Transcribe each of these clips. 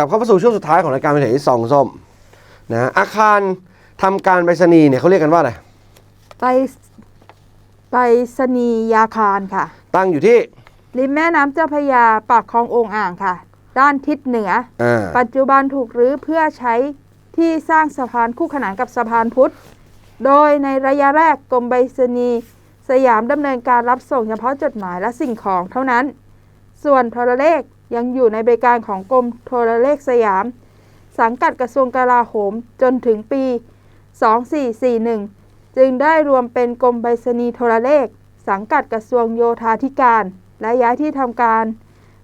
กลับเข้ามาสู่ช่วงสุดท้ายของรายการเป็นเหตุที่สองส้มนะอาคารทำการไปรษณีย์เนี่ยเขาเรียกกันว่าอะไรไปไปสนียาคารค่ะ ตั้งอยู่ที่ ริมแม่น้ำเจ้าพระยาปากคลององอ่างค่ะ ด้านทิศเหนืออ่าปัจจุบันถูกรื้อเพื่อใช้ที่สร้างสะพานคู่ขนานกับสะพานพุทธ โดยในระยะแรกกรมไปรษณีย์สยามดำเนินการรับส่งเฉพาะจดหมายและสิ่งของเท่านั้น ส่วนโทรเลข ยังอยู่ในบริการของกรมโทรเลขสยาม สังกัดกระทรวงกลาโหมจนถึงปี 2441 จึงได้รวมเป็นกรมไปรษณีย์โทรเลข สังกัดกระทรวงโยธาธิการ และย้ายที่ทำการ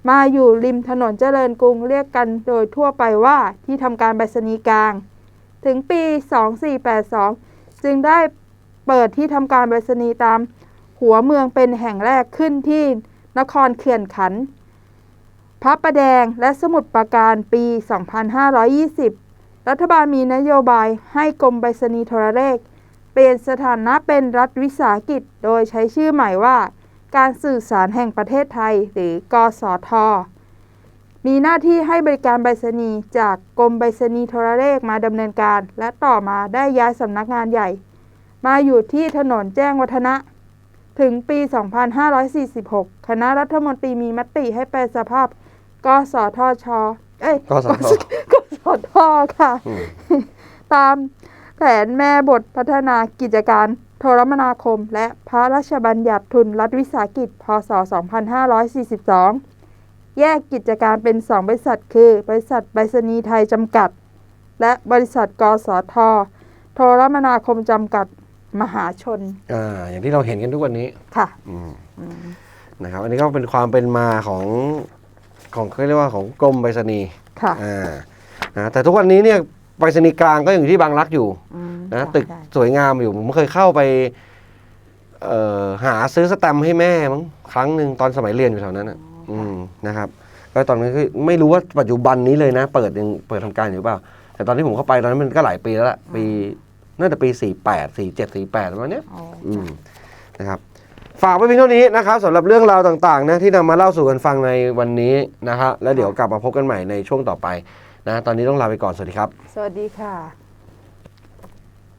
มาอยู่ริมถนนเจริญกรุงเรียกกันโดยทั่วไปว่าที่ทำการไปรษณีย์กลาง ถึงปี 2482 จึงได้เปิดที่ทำการไปรษณีย์ตาม หัวเมืองเป็นแห่งแรกขึ้นที่นครเขื่อนขัน พระประแดงและสมุทรปราการปี 2520 รัฐบาลมีนโยบายให้กรมไปรษณีย์โทรเลข เปลี่ยนสถานะเป็นรัฐวิสาหกิจ โดยใช้ชื่อใหม่ว่า การสื่อสารแห่งประเทศไทย หรือกสท มีหน้าที่ให้บริการไปรษณีย์จากกรมไปรษณีย์โทรเลขมาดำเนินการ และต่อมาได้ย้ายสำนักงานใหญ่ มาอยู่ที่ถนนแจ้งวัฒนะ ถึงปี 2546 คณะรัฐมนตรีมีมติให้แปลสภาพกสทช เอ้ยกสทกสทค่ะอืมตามแผนแม่บทพัฒนากิจการโทรมนาคม และพระราชบัญญัติทุนรัฐวิสาหกิจ พศ 2542 แยกกิจการเป็น2บริษัทคือ บริษัทไปรษณีย์ไทยจำกัด และบริษัทกสท โทรมนาคมจำกัด มหาชนอ่าอย่างที่เราเห็นกันทุกวันนี้ค่ะอืมนะครับ อันนี้ก็เป็นความเป็นมาของของเขาเรียกว่าของกรมไปรษณีย์ค่ะอ่านะแต่ทุกวันนี้เนี่ยไปรษณีย์กลางก็ยังอยู่ที่บางรักอยู่อืมนะใช่ตึกใช่สวยงามอยู่ผมเคยเข้าไปเอ่อหาซื้อสแตมป์ให้แม่มั้งครั้งหนึ่งตอนสมัยเรียนอยู่แถวนั้นอะอืมนะครับก็ตอนนั้นคือไม่รู้ว่าปัจจุบันนี้เลยนะ เปิดยังเปิดทำการอยู่เปล่า แต่ตอนที่ผมเข้าไปตอนนั้นมันก็หลายปีแล้วล่ะปี น่าจะปีสี่แปดสี่เจ็ดสี่แปดประมาณเนี้ยอ๋ออืมนะครับ ฝากไว้เพียงเท่านี้นะครับสำหรับเรื่องราวต่างๆนะที่นำมาเล่าสู่กันฟังในวันนี้นะครับแล้วเดี๋ยวกลับมาพบกันใหม่ในช่วงต่อไปนะตอนนี้ต้องลาไปก่อนสวัสดีครับ สวัสดีค่ะ